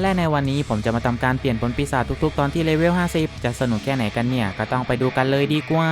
และในวันนี้ผมจะมาทำการเปลี่ยนผลปีศาจทุกๆ ตอนที่เลเวล 50 จะสนุกแค่ไหนกันเนี่ย ก็ต้องไปดูกันเลยดีกว่า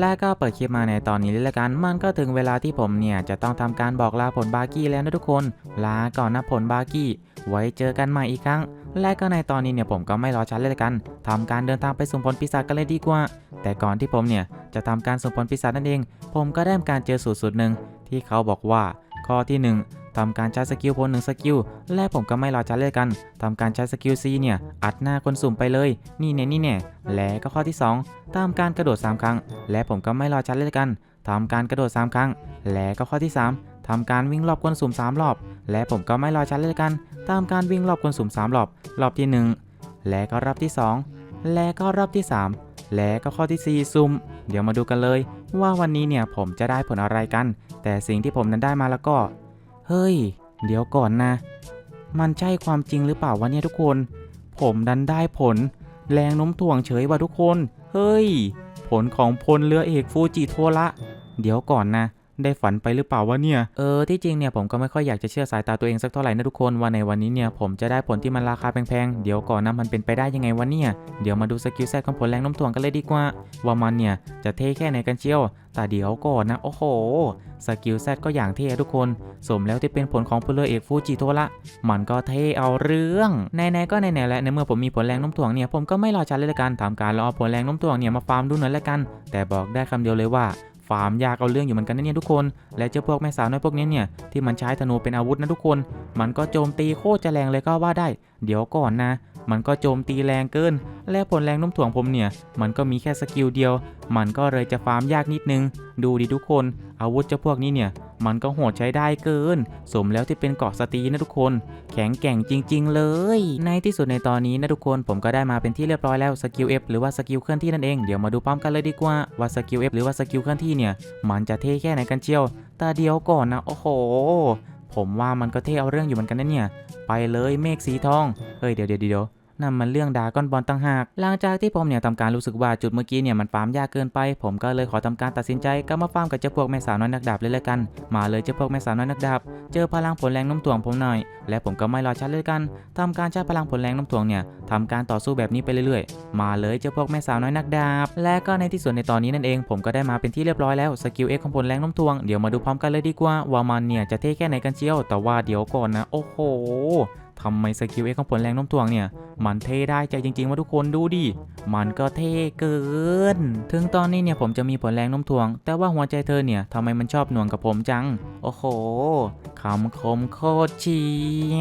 และก็เปิดคลิปมาในตอนนี้เลยละกัน มันก็ถึงเวลาที่ผมเนี่ย จะต้องทำการบอกลาผลบาร์กี้แล้วนะทุกคน ลาก่อนนะผลบาร์กี้ ไว้เจอกันใหม่อีกครั้ง และก็ในตอนนี้เนี่ยผมก็ไม่รอช้าเลยละกันทำการเดินทางไปสุ่มผลปีศาจกันเลยดีกว่า แต่ก่อนที่ผมเนี่ยจะทำการสุ่มผลปีศาจนั่นเอง ผมก็ได้การเจอสูตรสูตรหนึ่งที่เขาบอกว่าข้อที่หนึ่ง ทำการใช้สกิลพลหนึ่งสกิล และผมก็ไม่รอช้าเลยกันทำการใช้สกิล C เนี่ยอัดหน้าคนสุ่มไปเลย นี่แน่นี่แน่และก็ข้อที่สองทำการกระโดด 3 ครั้ง และผมก็ไม่รอช้าเลยกันทำการกระโดด 3 ครั้ง และก็ข้อที่ 3ทำการวิ่งรอบคนสุ่ม 3 รอบ และผมก็ไม่รอช้าเลยกันทำการวิ่งรอบคนสุ่ม 3 รอบ รอบที่ 1 และก็รอบที่ 2 และก็รอบที่ 3 และก็ข้อที่ 4 ซุ่ม เดี๋ยวมาดูกันเลย ว่าวันนี้เนี่ยผมจะได้ผลอะไรกัน แต่สิ่งที่ผมนั้นได้มาแล้วก็ เฮ้ย เดี๋ยวก่อนนะ มันใช่ความจริงหรือเปล่าวะเนี่ยทุกคน ผมดันได้ผล แรงโน้มถ่วงเฉยว่ะทุกคน เฮ้ย ผลของพลเรือเอกฟูจิโทระ เดี๋ยวก่อนนะ ได้ฝันไปหรือเปล่าวะเนี่ย เออ ที่จริงเนี่ยผมก็ไม่ค่อยอยากจะเชื่อสายตาตัวเองสักเท่าไหร่นะทุกคนว่าในวันนี้เนี่ยผมจะได้ผลที่มันราคาแพงๆ เดี๋ยวก่อนนะมันเป็นไปได้ยังไงวะเนี่ย เดี๋ยวมาดูสกิลแซดของผลแรงน้มถ่วงกันเลยดีกว่า ว่ามันเนี่ยจะเท่แค่ไหนกันเชียว แต่เดี๋ยวก่อนนะ โอ้โห สกิลแซดก็อย่างเท่ทุกคน สมแล้วที่เป็นผลของพลเรือเอกฟูจิโทระ มันก็เท่เอาเรื่องไหนๆก็ไหนๆแล้วในเมื่อผมมีผลแรงน้มถ่วงเนี่ยผมก็ไม่รอช้าเลยละกันทำการรอผลแรงน้มถ่วงเนี่ยมาฟาร์มดูหน่อยละกัน แต่บอกได้คำเดียวเลยว่า ฟาร์มยากเอาเรื่องอยู่เหมือนกันนะเนี่ยทุกคน และเจ้าพวกแม่สาวน้อยพวกนี้เนี่ยที่มันใช้ธนูเป็นอาวุธนะทุกคน มันก็โจมตีโคตรจะแรงเลยก็ว่าได้ เดี๋ยวก่อนนะ มันก็โจมตีแรงเกิน และผลแรงน้มถ่วงผมเนี่ย มันก็มีแค่สกิลเดียว มันก็เลยจะฟาร์มยากนิดนึง ดูดิทุกคน อาวุธเจ้าพวกนี้เนี่ย มันก็โหดใช้ได้เกิน สมแล้วที่เป็นเกาะสตีนะทุกคน แข็งแกร่งจริง ๆ เลย ในที่สุดในตอนนี้นะทุกคน ผมก็ได้มาเป็นที่เรียบร้อยแล้วสกิล F หรือว่าสกิลเคลื่อนที่นั่นเอง เดี๋ยวมาดูพร้อมกันเลยดีกว่า ว่าสกิล F หรือว่าสกิลเคลื่อนที่เนี่ย มันจะเท่แค่ไหนกันเชียวแต่เดียวก่อนนะ โอ้โห ผมว่ามันก็เท่เอาเรื่องอยู่เหมือนกันนะเนี่ย ไปเลยเมฆสีทอง เฮ้ยเดี๋ยวเดี๋ยวเดี๋ยว นั่นมันเรื่องดาก้อนบอลตั้งหาก หลังจากที่ผมเนี่ยทำการรู้สึกว่าจุดเมื่อกี้เนี่ยมันฟาร์มยากเกินไป ผมก็เลยขอทำการตัดสินใจกลับมาฟาร์มกับเจ้าพวกแม่สาวน้อยนักดาบเลยละกัน มาเลยเจ้าพวกแม่สาวน้อยนักดาบ เจอพลังผลแรงน้มถ่วงผมหน่อย และผมก็ไม่รอช้าเลยกันทำการใช้พลังผลแรงน้มถ่วงเนี่ยทำการต่อสู้แบบนี้ไปเรื่อยๆ มาเลยเจ้าพวกแม่สาวน้อยนักดาบ และก็ในที่สุดในตอนนี้นั่นเอง ผมก็ได้มาเป็นที่เรียบร้อยแล้วสกิลเอ็กของผลแรงน้มถ่วงเดี๋ยวมาดูพร้อมกันเลยดีกว่าว่ามันเนี่ยจะเท่แค่ไหนกันเชียวแต่ว่าเดี๋ยวก่อนนะโอ้โห ทำไมสกิลเอ็กของผลแรงโน้มถ่วงเนี่ย มันเท่ได้ใจจริงๆว่าทุกคนดูดิ มันก็เท่เกิน ถึงตอนนี้เนี่ยผมจะมีผลแรงโน้มถ่วง แต่ว่าหัวใจเธอเนี่ยทำไมมันชอบหน่วงกับผมจัง โอ้โหคำคมโคตรเฉี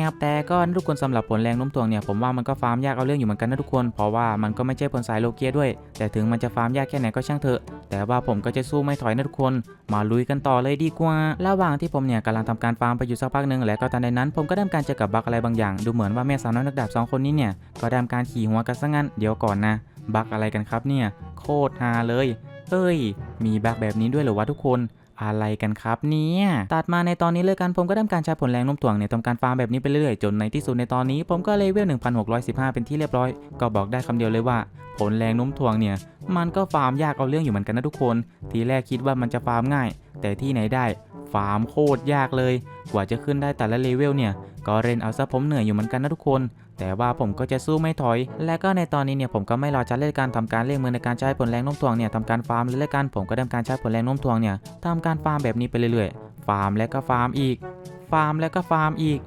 ยบแต่ก็ทุกคนสำหรับผลแรงโน้มถ่วงเนี่ยผมว่ามันก็ฟาร์มยากเอาเรื่องอยู่เหมือนกันนะทุกคน เพราะว่ามันก็ไม่ใช่ผลสายโลเกียด้วย แต่ถึงมันจะฟาร์มยากแค่ไหนก็ช่างเถอะ แต่ว่าผมก็จะสู้ไม่ถอยนะทุกคน มาลุยกันต่อเลยดีกว่า ระหว่างที่ผมเนี่ยกำลังทำการฟาร์มไปอยู่สักพักหนึ่งและก็ทันใดนั้น ผมก็ได้ทำการเจอกับบั๊กอะไรบางอย่างดูเหมือนว่าแม่สาวน้อยนักดาบสองคนนี้เนี่ยก็ดำการขี่หัวกันซะงั้นเดี๋ยวก่อนนะ บักอะไรกันครับเนี่ยโคตรฮาเลยเฮ้ย มีบักแบบนี้ด้วยเหรอวะทุกคนอะไรกันครับเนี่ยตัดมาในตอนนี้เลยกันผมก็ทำการใช้ผลแรงโน้มถ่วงเนี่ยทำการฟาร์มแบบนี้ไปเรื่อยจนในที่สุดในตอนนี้ ผมก็เลเวล 1615 เป็นที่เรียบร้อย ก็บอกได้คำเดียวเลยว่า ผลแรงโน้มถ่วงเนี่ย มันก็ฟาร์มยากเอาเรื่องอยู่เหมือนกันนะทุกคน ทีแรกคิดว่ามันจะฟาร์มง่าย แต่ที่ไหนได้ฟาร์มโคตรยากเลย กว่าจะขึ้นได้แต่ละเลเวลเนี่ย ก็เรนเอาซะผมเหนื่อยอยู่เหมือนกันนะทุกคน แต่ว่าผมก็จะสู้ไม่ถอย และก็ในตอนนี้เนี่ยผมก็ไม่รอจัดเล่นการทำการเล่นมือในการใช้ผลแรงโน้มถ่วงเนี่ยทำการฟาร์มเลยละกันผมก็ทำการใช้ผลแรงโน้มถ่วงเนี่ยทำการฟาร์มแบบนี้ไปเรื่อยๆ ฟาร์มแล้วก็ฟาร์มอีก ฟาร์มแล้วก็ฟาร์มอีก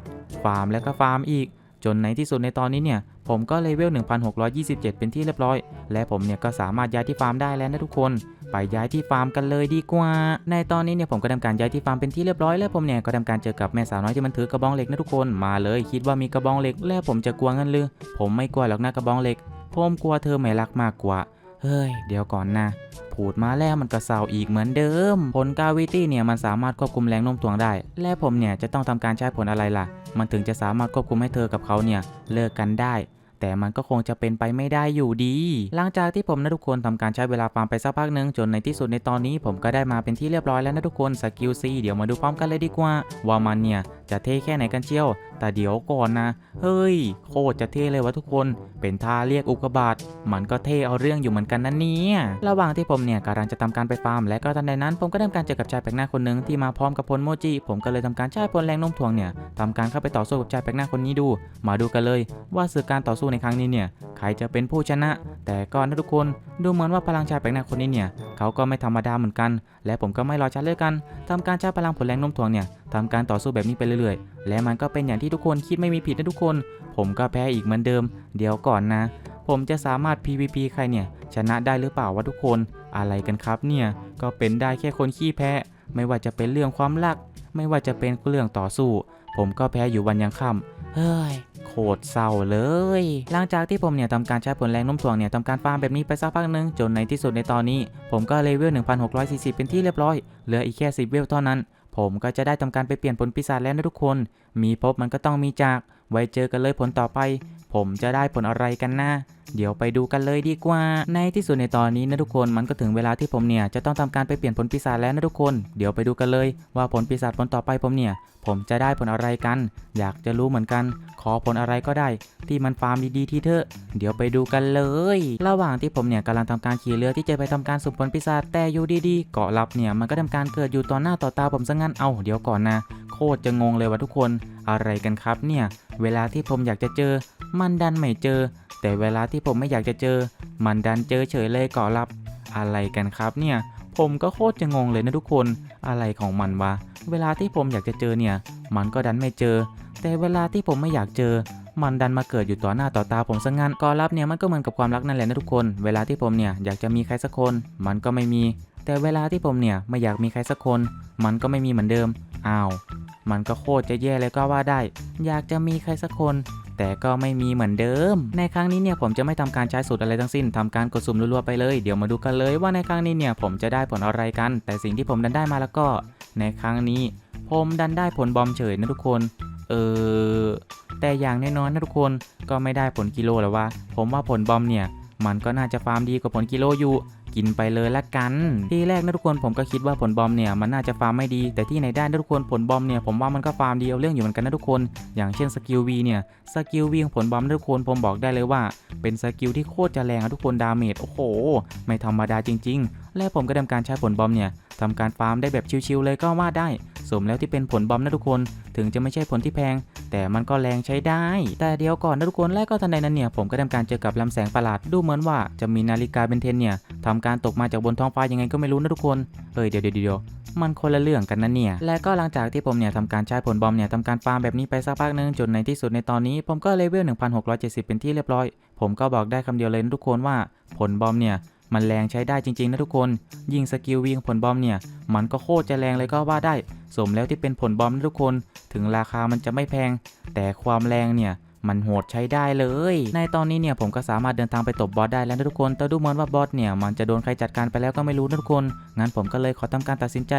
ฟาร์มแล้วก็ฟาร์มอีก จนในที่สุดในตอนนี้เนี่ย ผมก็เลเวล 1627 เป็นที่เรียบร้อย และผมเนี่ยก็สามารถย้ายที่ฟาร์มได้แล้วนะทุกคน ไปย้ายที่ฟาร์มกันเลยดีกว่า ในตอนนี้เนี่ยผมก็ทำการย้ายที่ฟาร์มเป็นที่เรียบร้อย และผมเนี่ยก็ทำการเจอกับแม่สาวน้อยที่มันถือกระบองเหล็กนะทุกคน มาเลยคิดว่ามีกระบองเหล็ก แล้วผมจะกลัวงั้นหรือผมไม่กลัวหรอกนะกระบองเหล็ก ผมกลัวเธอไม่รักมากกว่า เฮ้ย เดี๋ยวก่อนนะพูดมาแล้วมันก็เศร้าอีกเหมือนเดิม ผลกาวิตี้เนี่ยมันสามารถควบคุมแรงโน้มถ่วงได้ และผมเนี่ยจะต้องทำการใช้ผลอะไรล่ะ มันถึงจะสามารถควบคุมให้เธอกับเขาเนี่ยเลิกกันได้ แต่มันก็คงจะเป็นไปไม่ได้อยู่ดี หลังจากที่ผมนะทุกคนทำการใช้เวลาฟาร์มไปสักพักหนึ่งจนในที่สุดในตอนนี้ ผมก็ได้มาเป็นที่เรียบร้อยแล้วนะทุกคนสกิลซีเดี๋ยวมาดูพร้อมกันเลยดีกว่าว่ามันเนี่ยจะเท่แค่ไหนกันเชียวแต่เดี๋ยวก่อนนะ เฮ้ย โคตรจะเท่เลยวะทุกคน เป็นท่าเรียกอุกกาบาตมันก็เท่เอาเรื่องอยู่เหมือนกันนะเนี่ยระหว่างที่ผมเนี่ยกำลังจะทำการไปฟาร์ม และก็ทันใดนั้น ผมก็ได้ทำการเจอกับชายแปลกหน้าคนหนึ่งที่มาพร้อมกับพลโมจิ ผมก็เลยทำการใช้พลแรงโน้มถ่วงเนี่ยทำการเข้าไปต่อสู้กับชายแปลกหน้าคนนี้ดู มาดูกันเลย ว่าสื่อการต่อสู้ในครั้งนี้เนี่ยใครจะเป็นผู้ชนะ แต่ก่อนะทุกคนดูเหมือนว่าพลังชายแปลกหน้าคนนี้เนี่ยเขาก็ไม่ธรรมดาเหมือนกัน และผมก็ไม่รอช้าเลยกันทำการใช้พลังผลแรงโน้มถ่วงเนี่ยทำการต่อสู้แบบนี้ไปเรื่อยๆ และมันก็เป็นอย่างที่ทุกคนคิดไม่มีผิดนะทุกคน ผมก็แพ้อีกเหมือนเดิม เดี๋ยวก่อนนะ ผมจะสามารถ PVP ใครเนี่ยชนะได้หรือเปล่าวะทุกคน อะไรกันครับเนี่ยก็เป็นได้แค่คนขี้แพ้ ไม่ว่าจะเป็นเรื่องความรัก ไม่ว่าจะเป็นเรื่องต่อสู้ ผมก็แพ้อยู่วันยังค่ำเฮ้ย ตรเศร้าเลย หลังจากที่ผมเนี่ยทำการใช้ผลแรงโน้มถ่วงเนี่ยทำการฟาร์มแบบนี้ไปสักพักหนึ่งจนในที่สุดในตอนนี้ ผมก็เลเวล 1640 เป็นที่เรียบร้อย เหลืออีกแค่ 10 เวลเท่านั้น ผมก็จะได้ทำการไปเปลี่ยนผลปีศาจแล้วนะทุกคน มีพบมันก็ต้องมีจาก ไว้เจอกันเลยผลต่อไป ผมจะได้ผลอะไรกันนะเดี๋ยวไปดูกันเลยดีกว่า ในที่สุดในตอนนี้นะทุกคนมันก็ถึงเวลาที่ผมเนี่ยจะต้องทำการไปเปลี่ยนผลปีศาจแล้วนะทุกคน เดี๋ยวไปดูกันเลย ว่าผลปีศาจผลต่อไปผมเนี่ย ผมจะได้ผลอะไรกัน อยากจะรู้เหมือนกัน ขอผลอะไรก็ได้ ที่มันฟาร์มดีๆที่เถอะ เดี๋ยวไปดูกันเลย ระหว่างที่ผมเนี่ยกำลังทำการขี่เรือที่จะไปทำการสุ่มผลปีศาจแต่อยู่ดีๆเกาะลับเนี่ยมันก็ทำการเกิดอยู่ต่อหน้าต่อตาผมซะงั้นเอาเดี๋ยวก่อนนะ โคตรจะงงเลยว่ะทุกคนอะไรกันครับเนี่ย เวลาที่ผมอยากจะเจอ มันดันไม่เจอ แต่เวลาที่ผมไม่อยากจะเจอ มันดันเจอเฉยเลยกาะลับ อะไรกันครับเนี่ย ผมก็โคตรจะงงเลยนะทุกคนอะไรของมันวะเวลาที่ผมอยากจะเจอเนี่ย มันก็ดันไม่เจอ แต่เวลาที่ผมไม่อยากเจอมันดันมาเกิดอยู่ต่อหน้าต่อตาผมซะงั้นก่อรับเนี่ยมันก็เหมือนกับความรักนั่นแหละนะทุกคน เวลาที่ผมเนี่ยอยากจะมีใครสักคน มันก็ไม่มี แต่เวลาที่ผมเนี่ยไม่อยากมีใครสักคน มันก็ไม่มีเหมือนเดิม อ้าว มันก็โคตรจะแย่เลยก็ว่าได้ อยากจะมีใครสักคน แต่ก็ไม่มีเหมือนเดิม ในครั้งนี้เนี่ยผมจะไม่ทำการใช้สูตรอะไรทั้งสิ้นทำการกดสุ่มรัวๆไปเลย เดี๋ยวมาดูกันเลยว่าในครั้งนี้เนี่ยผมจะได้ผลอะไรกัน แต่สิ่งที่ผมดันได้มาแล้วก็ ในครั้งนี้ ผมดันได้ผลบอมเฉยนะทุกคน เออ แต่อย่างแน่นอนนะทุกคนก็ไม่ได้ผลกิโลแล้วว่าผมว่าผลบอมเนี่ยมันก็น่าจะฟาร์มดีกว่าผลกิโลอยู่ กินไปเลยละกัน ทีแรกนะทุกคนผมก็คิดว่าผลบอมเนี่ยมันน่าจะฟาร์มไม่ดี แต่ที่ไหนได้นะทุกคนผลบอมเนี่ยผมว่ามันก็ฟาร์มดีเอาเรื่องอยู่เหมือนกันนะทุกคน อย่างเช่นสกิลวีเนี่ยสกิลวีของผลบอมนะทุกคนผมบอกได้เลยว่า เป็นสกิลที่โคตรจะแรงอะทุกคนดาเมจโอ้โห ไม่ธรรมดาจริง ๆ และผมก็ทำการใช้ผลบอมเนี่ย ทำการฟาร์มได้แบบชิวๆเลยก็ว่าได้ สมแล้วที่เป็นผลบอมนะทุกคน ถึงจะไม่ใช่ผลที่แพง แต่มันก็แรงใช้ได้ แต่เดี๋ยวก่อนนะทุกคนแรกก็ทันใดนั้นเนี่ยผมก็ทำการเจอกับลำแสงประหลาดดูเหมือนว่าจะมีนาฬิกาเบนเทนเนี่ยทำการตกมาจากบนท้องฟ้ายังไงก็ไม่รู้นะทุกคนเอ้ยเดี๋ยวเดี๋ยวเดี๋ยวมันคนละเรื่องกันนะเนี่ย และก็หลังจากที่ผมเนี่ยทำการใช้ผลบอมเนี่ยทำการฟาร์มแบบนี้ไปสักพักหนึงจนในที่สุดในตอนนี้ผมก็เลเวล1670 เป็นที่เรียบร้อย ผมก็บอกได้คำเดียวเลยนะทุกคนว่าผลบอมเนี่ย มันแรงใช้ได้จริงๆนะทุกคน ยิงสกิลวิ่งผลบอมเนี่ย มันก็โคตรจะแรงเลยก็ว่าได้ สมแล้วที่เป็นผลบอมนะทุกคน ถึงราคามันจะไม่แพง แต่ความแรงเนี่ยมันโหดใช้ได้เลย ในตอนนี้เนี่ยผมก็สามารถเดินทางไปตบบอสได้แล้วนะทุกคน แต่ดูเหมือนว่าบอสเนี่ยมันจะโดนใครจัดการไปแล้วก็ไม่รู้นะทุกคน งั้นผมก็เลยขอทำการตัดสินใจ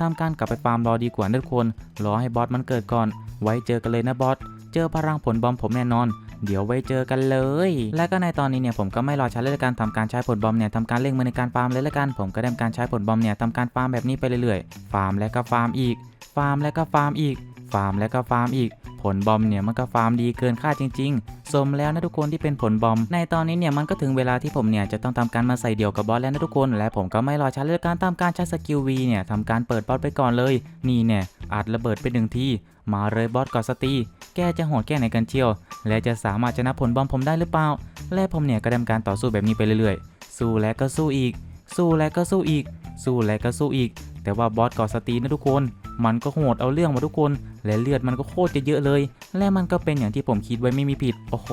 ทำการกลับไปฟาร์มรอดีกว่านะทุกคน รอให้บอสมันเกิดก่อน ไว้เจอกันเลยนะบอส เจอพลังผลบอมผมแน่นอน เดี๋ยวไว้เจอกันเลย และก็ในตอนนี้เนี่ยผมก็ไม่รอช้าเลยละกันทำการใช้ผลบอมเนี่ยทำการเร่งมือในการฟาร์มเลยละกัน ผมก็ได้ทำการใช้ผลบอมเนี่ยทำการฟาร์มแบบนี้ไปเรื่อยๆ ฟาร์มแล้วก็ฟาร์มอีก ฟาร์มแล้วก็ฟาร์มอีก ฟาร์มแล้วก็ฟาร์มอีกผลบอมเนี่ยมันก็ฟาร์มดีเกินคาดจริง ๆ สมแล้วนะทุกคนที่เป็นผลบอม ในตอนนี้เนี่ยมันก็ถึงเวลาที่ผมเนี่ยจะต้องทำการมาใส่เดี่ยวกับบอสแล้วนะทุกคน และผมก็ไม่รอช้าเลยการตามการใช้สกิลวีเนี่ยทำการเปิดบอสไปก่อนเลย นี่เนี่ยอัดระเบิดไปหนึ่งที มาเลยบอสกอสตี แกจะโหดแค่ไหนกันเชียว และจะสามารถชนะผลบอมผมได้หรือเปล่า และผมเนี่ยก็ดำการต่อสู้แบบนี้ไปเรื่อยๆ สู้และก็สู้อีก สู้และก็สู้อีก สู้และก็สู้อีก แต่ว่าบอสกอสตีนะทุกคน มันก็โหดเอาเรื่องมาทุกคน และเลือดมันก็โคตรจะเยอะเลย และมันก็เป็นอย่างที่ผมคิดไว้ไม่มีผิด โอ้โห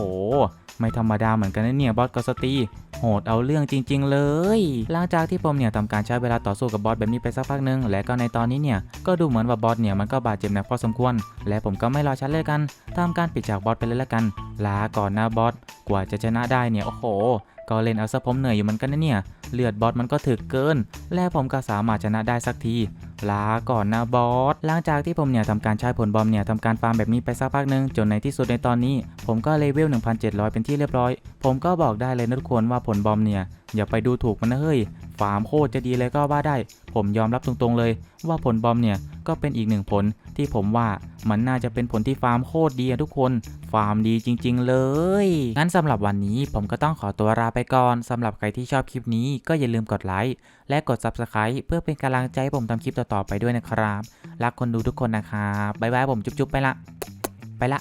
ไม่ธรรมดาเหมือนกันนะเนี่ยบอสกอสตี โหดเอาเรื่องจริง ๆ เลย หลังจากที่ผมเนี่ยทำการใช้เวลาต่อสู้กับบอสแบบนี้ไปสักพักหนึง และก็ในตอนนี้เนี่ยก็ดูเหมือนว่าบอสเนี่ยมันก็บาดเจ็บหนักพอสมควร และผมก็ไม่รอช้าเลยกันทำการปิดฉากบอสไปเลยละกัน ลาก่อนนะบอส กว่าจะชนะได้เนี่ยโอ้โห ก็เล่นเอาซะผมเหนื่อยอยู่มันกันนะเนี่ย เลือดบอสมันก็ถึกเกิน และผมก็สามารถชนะได้สักทีลาก่อนนะบอส หลังจากที่ผมเนี่ยทำการใช้ผลบอมเนี่ยทำการฟาร์มแบบนี้ไปสักพักหนึ่งจนในที่สุดในตอนนี้ ผมก็เลเวล 1,700 เป็นที่เรียบร้อย ผมก็บอกได้เลยนะทุกคนว่าผลบอมเนี่ย อย่าไปดูถูกมันนะเฮ้ย ฟาร์มโคตรจะดีเลยก็ว่าได้ ผมยอมรับตรงๆเลย ว่าผลบอมเนี่ยก็เป็นอีกหนึ่งผลที่ผมว่ามันน่าจะเป็นผลที่ฟาร์มโคตรดีอะทุกคน ฟาร์มดีจริง ๆ เลย งั้นสำหรับวันนี้ผมก็ต้องขอตัวลาไปก่อนสำหรับใครที่ชอบคลิปนี้ก็อย่าลืมกดไลค์และกด Subscribe เพื่อเป็นกำลังใจให้ผมทำคลิปต่อๆไปด้วยนะครับ รักคนดูทุกคนนะครับบ๊ายบายผมจุ๊บๆไปละ ไปละ